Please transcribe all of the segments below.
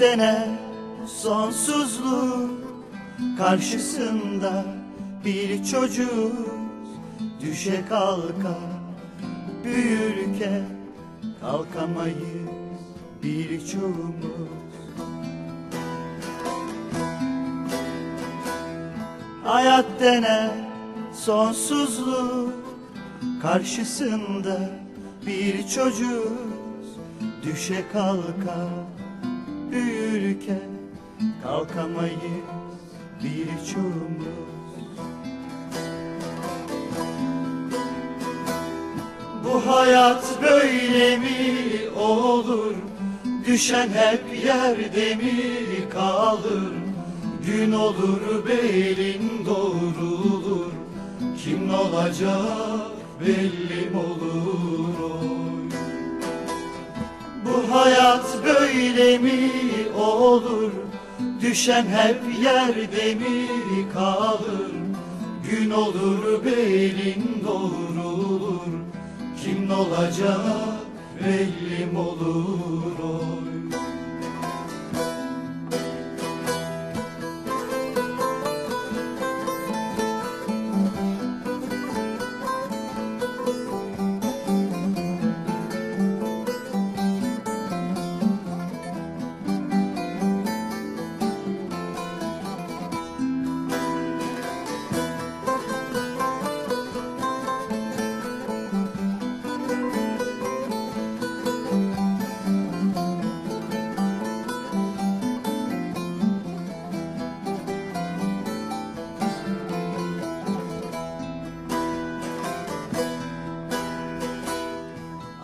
denen sonsuzluğun karşısında bir çocuk düşe kalka büyürken kalkamayız birçoğumuz Hayat denen sonsuzluğun karşısında bir çocuk düşe kalka büyürken kalkamayız birçoğumuz Bu hayat böyle mi olur? Düşen hep yerde mi kalır? Gün olur belin doğrulur. Kim olacak belli mi olur Bu hayat böyle mi olur? Düşen hep yerde mi kalır? Gün olur belin doğrulur Kim olacak belli mi olur oy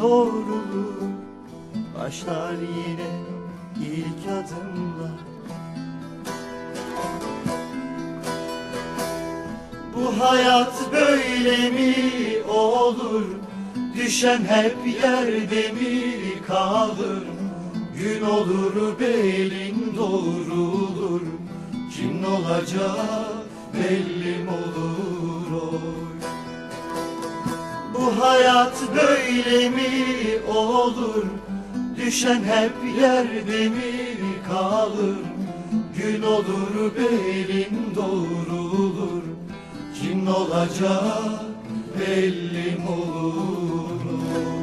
doğrulur Başlar yine ilk adımlar Bu hayat böyle mi olur? Düşen hep yerde mi kalır? Gün olur belin doğrulur. Kim olacak belli mi olur hayat böyle mi olur? Düşen hep yerde mi kalır? Gün olur belin doğrulur. Kim olacak belli olur